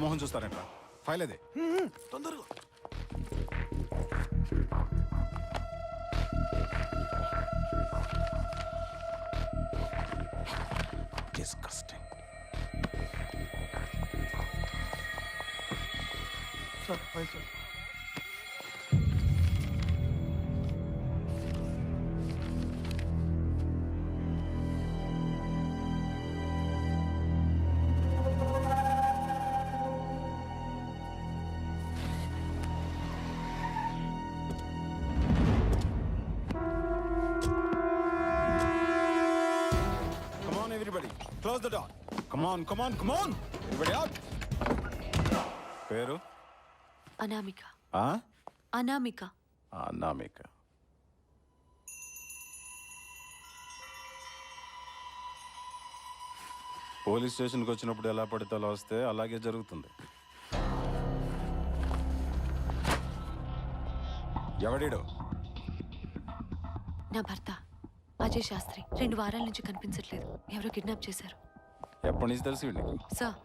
మొహం చూస్తారంట ఫైల్ అదే. తొందరగా. Everybody. Close the door. Come on, come on, come on. Everybody out. పేరు అనామిక ఆ? అనామిక అనామిక పోలీస్ స్టేషన్కి వచ్చినప్పుడు ఎలా పడితే అలా వస్తే అలాగే జరుగుతుంది ఎవడీడు నా భర్త అజయ్ శాస్త్రి రెండు వారాల నుంచి కనిపించట్లేదు. ఎవరో కిడ్నాప్ చేశారు. ఎప్పటి నుంచి తెలిసి వీడికి సార్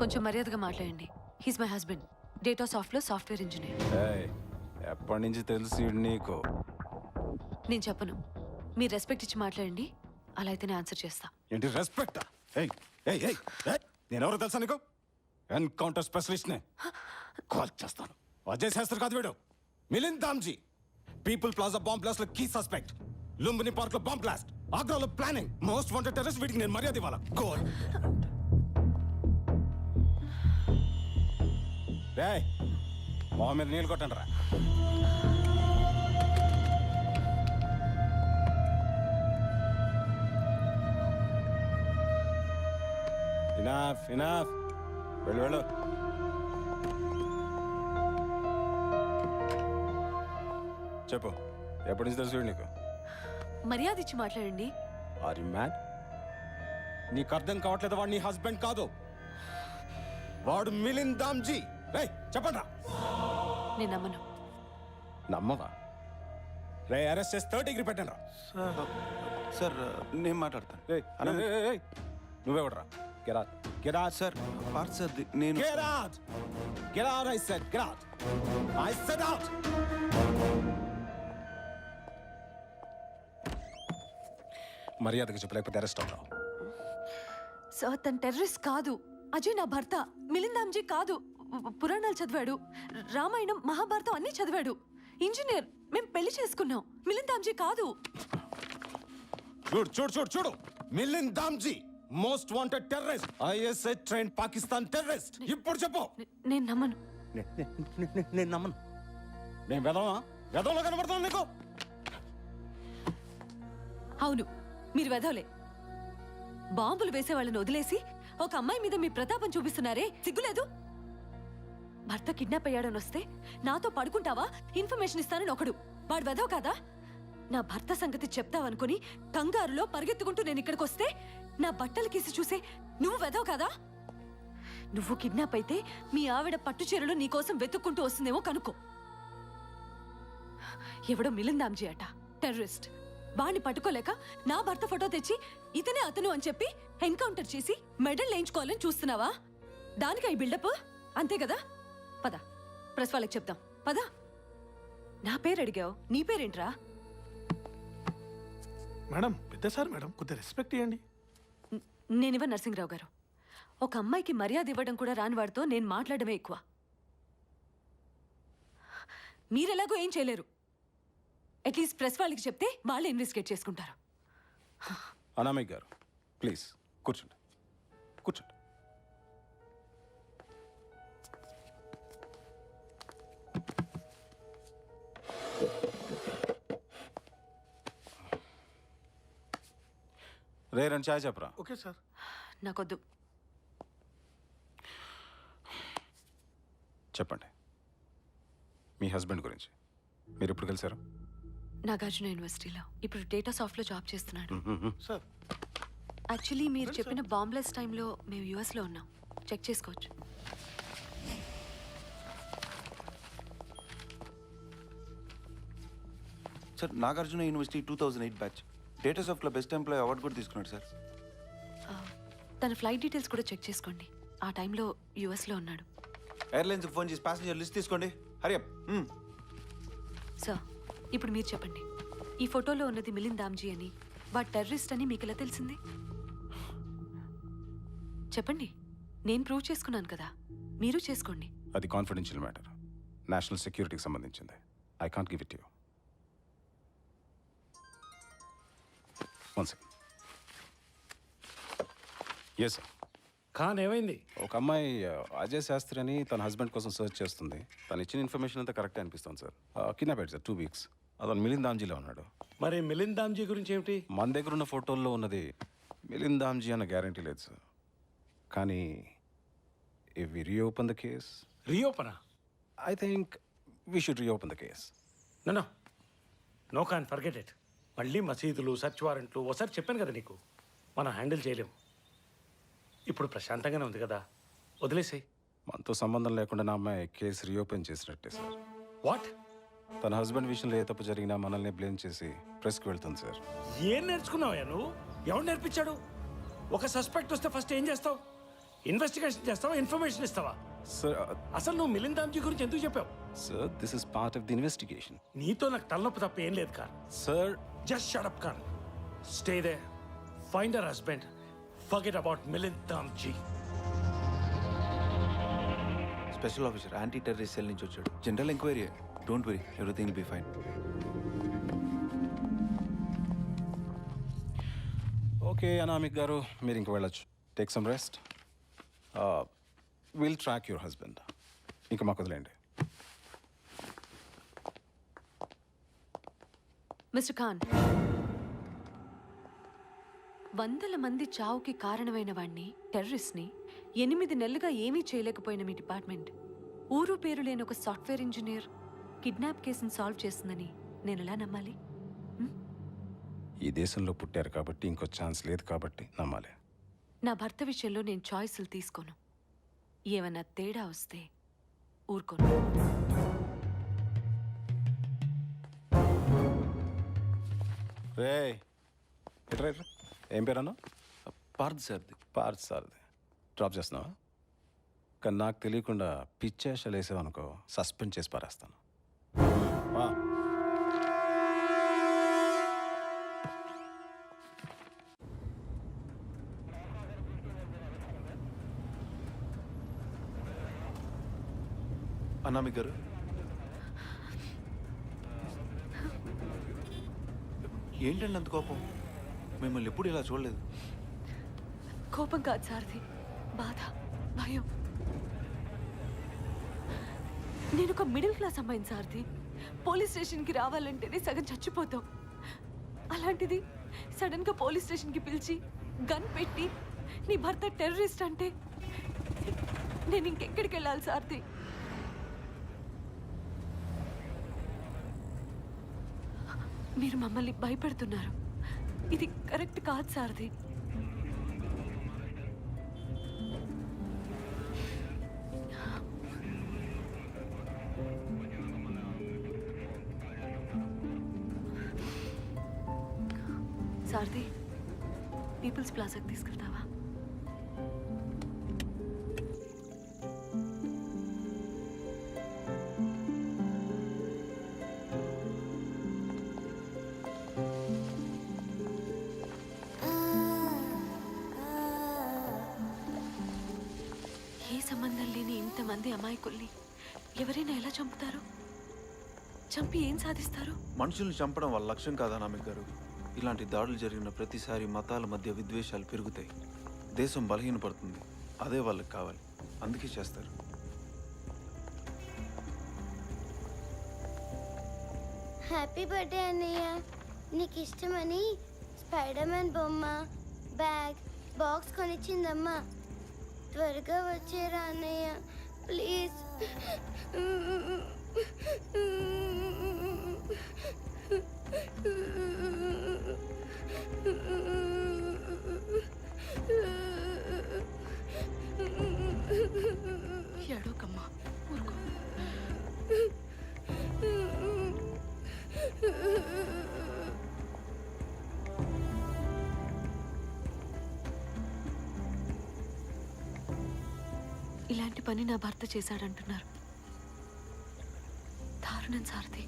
కొంచెం మర్యాదగా మాట్లాడండి. హీస్ మై హస్బెండ్ డేటా సాఫ్ట్లో సాఫ్ట్వేర్ ఇంజనీర్. ఏయ్, ఎప్పటి నుంచి తెలిసి వీడు నీకు? నేను చెప్పను. మీరు రెస్పెక్ట్ ఇచ్చి మాట్లాడండి. అలా అయితే నేను ఆన్సర్ చేస్తా. ఏంటి రెస్పెక్ట్? ఏయ్, నేనెవరో తెలుసా నీకు? ఎన్కౌంటర్ స్పెషలిస్ట్నే. కాల్ చేస్తాను. అజయ్ శాస్త్రి కాదు వీడు. Milind Damji people plaza bomb బ్లాస్ట్లో key suspect. Lumbini పార్క్లో బాంబ్ బ్లాస్ట్ ఆగ్రాలో ప్లానింగ్ మోస్ట్ వాంటెడ్ టెర్రస్ వీటికి నేను మర్యాద ఇవ్వాలా? గోల్ రే మా మీద నీళ్ళు కొట్టండి రా. ఇనాఫ్ ఇనాఫ్ వెళ్ళు వెళ్ళు. చెప్పు ఎప్పటి నుంచి తెలుసు నీకు? మర్యాద ఇచ్చి మాట్లాడండి. ఆర్ యు మ్యాడ్ నీకు అర్థం కావట్లేదు వాడు నీ హస్బెండ్ కాదు. వాడు మిలిన్ దామ్జీ. రే చెప్పండి రా నేను నమ్మను. నమ్మవా? రే అరెస్ట్ చేసి థర్డ్ డిగ్రీ పెట్టండి రా సార్ సార్ నేను మాట్లాడతాను. ఏయ్, ఏయ్, ఏయ్, ఏయ్. నువ్వెవడరా? Get out get out sir part sir the- నేను Get out! Get out, I said. Get out! మర్యాదగా చెప్పలేకపోతే అరెస్ట్ అవుతావు. సార్ తన టెర్రరిస్ట్ కాదు. అజయ్ నా భర్త. మిలిందాంజీ కాదు. పురాణాలు చదివాడు. రామాయణం మహాభారతం అన్నీ చదివాడు. ఇంజనీర్. మేం పెళ్ళి చేసుకున్నాం. మిలిందాంజీ కాదు. చూడు చూడు చూడు చూడు. Milind Damji most wanted terrorist ISI train Pakistan terrorist ఇప్పుడు చెప్పు. నేను నమ్మను. నేను నమ్మను. నేను వెదవా? వెదవలో కనబడుతున్నాను నీకు. అవును. మీరు వెధవలే. బాంబులు వేసే వాళ్ళని వదిలేసి ఒక అమ్మాయి మీద మీ ప్రతాపం చూపిస్తున్నారే? సిగ్గులేదు? భర్త కిడ్నాప్ అయ్యాడని వస్తే నాతో పడుకుంటావా? ఇన్ఫర్మేషన్ ఇస్తానని ఒకడు. వాడు వెధవ కాదా? నా భర్త సంగతి చెప్తావనుకుని కంగారులో పరిగెత్తుకుంటూ నేను ఇక్కడికి వస్తే నా బట్టలు కీసి చూసే నువ్వు వెధవ కాదా? నువ్వు కిడ్నాప్ అయితే మీ ఆవిడ పట్టు చీరలు నీకోసం వెతుక్కుంటూ వస్తుందేమో కనుక్కో. ఎవడో మిలిందాంజీ అట. టెర్రరిస్ట్. వాణ్ణి పట్టుకోలేక నా భర్త ఫోటో తెచ్చి ఇతనే అతను అని చెప్పి ఎన్కౌంటర్ చేసి మెడల్ వేయించుకోవాలని చూస్తున్నావా? దానికి ఈ బిల్డప్? అంతే కదా? పద ప్రెస్ వాళ్ళకి చెప్తాం పద. నా పేరు అడిగావు నీ పేరేంట్రా? మేడం పెద్ద సార్ మేడం కొద్దిగా రెస్పెక్ట్ ఇవ్వండి న- నేనివ్వ నరసింహరావు గారు. ఒక అమ్మాయికి మర్యాద ఇవ్వడం కూడా రాని వాడితో నేను మాట్లాడమే ఎక్కువ. మీరెలాగో ఏం చేయలేరు. అట్లీస్ట్ ప్రెస్ వాళ్ళకి చెప్తే వాళ్ళే ఇన్వెస్టిగేట్ చేసుకుంటారు. అనామిక్ గారు ప్లీజ్ కూర్చోండి. కూర్చోండి. రే రెండు చాయ్ చెప్పరా? Okay sir. నాకొద్దు. చెప్పండి. మీ హస్బెండ్ గురించి. మీరు ఎప్పుడు కలిసారు? నాగార్జున యూనివర్సిటీలో. ఇప్పుడు డేటా సాఫ్ట్లో జాబ్ చేస్తున్నాడు. సార్. యాక్చువల్లీ మీరు చెప్పిన బాంబ్లెస్ టైంలో మేము యూఎస్లో ఉన్నాం. చెక్ చేసుకోవచ్చు. Sir Nagarjuna university two thousand eight batch. Data సాఫ్ట్లో best employee award కూడా తీసుకున్నాడు సార్. తన ఫ్లైట్ డీటెయిల్స్ కూడా చెక్ చేసుకోండి. ఆ టైంలో యుఎస్లో ఉన్నాడు. ఎయిర్లైన్స్కి ఫోన్ చేసి ప్యాసింజర్ లిస్ట్ తీసుకోండి. హరి సార్ ఇప్పుడు మీరు చెప్పండి. ఈ ఫోటోలో ఉన్నది మిలింద్ దామ్జీ అని వాడు టెర్రరిస్ట్ అని మీకు ఎలా తెలిసింది? చెప్పండి. నేను ప్రూవ్ చేసుకున్నాను కదా. మీరు చేసుకోండి. అది కాన్ఫిడెన్షియల్ మ్యాటర్ నేషనల్ సెక్యూరిటీకి సంబంధించింది. I can't give it you one second yes sir Khan ఏమైంది? ఒక అమ్మాయి ఆ, అజయ్ శాస్త్రి అని తన హస్బెండ్ కోసం సర్చ్ చేస్తుంది. తను ఇచ్చిన ఇన్ఫర్మేషన్ అంతా కరెక్ట్ అనిపిస్తుంది సార్ కిడ్నాప్ అయ్యాడు సార్ టూ వీక్స్ అతను మిలింద్ దామ్జీలో ఉన్నాడు. మరి మిలింద్ దామ్జీ గురించి ఏమిటి? మన దగ్గర ఉన్న ఫోటోల్లో ఉన్నది మిలింద్ దామ్జీ అన్న గ్యారంటీ లేదు సార్. కానీ if we reopen the case రీఓపనా? I think we should reopen the case no no can forget it మళ్ళీ మసీదులు సర్చ్ వారెంట్లు ఒకసారి చెప్పాను కదా నీకు. మనం హ్యాండిల్ చేయలేము. ఇప్పుడు ప్రశాంతంగానే ఉంది కదా. వదిలేసేయ్. మనతో సంబంధం లేకుండా నా అమ్మాయి కేసు రీఓపెన్ చేసినట్టే సార్. వాట్ తన హస్బెండ్ విషయంలో ఏ తప్పు జరిగినా మనల్ని బ్లేమ్ చేసి ప్రెస్కి వెళ్తుంది సార్. ఏం నేర్చుకున్నావా నువ్వు? ఎవరు నేర్పించాడు? ఒక సస్పెక్ట్ వస్తే ఫస్ట్ ఏం చేస్తావు? ఇన్వెస్టిగేషన్ చేస్తావా? ఇన్ఫర్మేషన్ ఇస్తావా? సార్ అసలు నువ్వు మిలింద్ దామ్జీ గురించి ఎందుకు చెప్పావు? Sir this is part of the investigation. నీతో నాకు తలనొప్పి తప్ప ఏం లేదు car. Sir. Just shut up, Khan. Stay there. Find her husband. Forget about Milind Damji. Special officer anti terrorist cell నుంచి వచ్చాడు. General enquiry don't worry everything be fine okay Anamika garu మీరు ఇంక వెళ్ళొచ్చు. Take some rest will track your husband ఇంకా మాకు వదిలేండి mister Khan వందల మంది చావుకి కారణమైన వాణ్ణి టెర్రరిస్ట్ని ఎనిమిది నెలలుగా ఏమీ చేయలేకపోయిన మీ డిపార్ట్మెంట్. ఊరు పేరు లేని ఒక సాఫ్ట్వేర్ ఇంజనీర్ కిడ్నాప్ కేసును సాల్వ్ చేస్తుందని నేను ఎలా నమ్మాలి? ఈ దేశంలో పుట్టారు కాబట్టి ఇంకో ఛాన్స్ లేదు కాబట్టి నమ్మాలి. నా భర్త విషయంలో నేను చాయిస్లు తీసుకోను. ఏమన్నా తేడా వస్తే ఊరుకోను. రే ఎట్రా ఎట్రా ఏం పేరు అన్నా పార్ద్ సార్ది. పార్త్ సార్ది. డ్రాప్ చేస్తున్నావా? కానీ నాకు తెలియకుండా పిచ్చేషాలు వేసావనుకో సస్పెండ్ చేసి పారేస్తాను. అనామి గారు. ఏంటండి అంత కోపం? మిమ్మల్ని ఎప్పుడు ఇలా చూడలేదు. కోపం కాదు సార్ది బాధ భయం. నేను ఒక మిడిల్ క్లాస్ అమ్మాయిని సార్ది పోలీస్ స్టేషన్కి రావాలంటేనే సగం చచ్చిపోతాం. అలాంటిది సడన్గా పోలీస్ స్టేషన్కి పిలిచి గన్ పెట్టి నీ భర్త టెర్రరిస్ట్ అంటే నేను ఇంకెక్కడికి వెళ్ళాలి సార్ది మీరు మమ్మల్ని భయపెడుతున్నారు. ఇది కరెక్ట్ కాదు సార్ది సార్ది పీపుల్స్ ప్లాజాకి తీసుకెళ్తావా? ఇంతమంది అమాయకుల్ని ఎవరైనా ఎలా చంపుతారు? చంపి ఏం సాధిస్తారు? మనుషుల్ని చంపడం వాళ్ళ లక్ష్యం కాదా అనామిక్ గారు? ఇలాంటి దాడులు జరిగిన ప్రతిసారి మతాల మధ్య విద్వేషాలు పెరుగుతాయి. దేశం బలహీనపడుతుంది. అదే వాళ్ళకి కావాలి. అందుకే చేస్తారు. హ్యాపీ బర్త్డే అన్నయ్య. నీకు ఇష్టమని స్పైడర్ మ్యాన్ బొమ్మ బ్యాగ్ బాక్స్ కొనిచ్చిందమ్మా. త్వరగా వచ్చేరా అన్నయ్య. ప్లీజ్ ఎడోకమ్మా ఇలాంటి పని నా భర్త చేశాడంటున్నారు. దారుణం సారథి.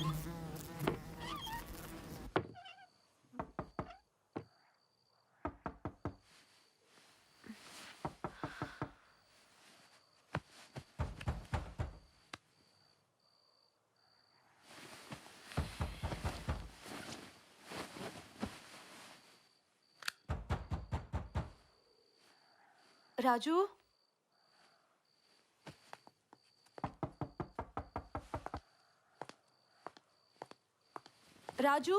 రాజు राजू? राजू?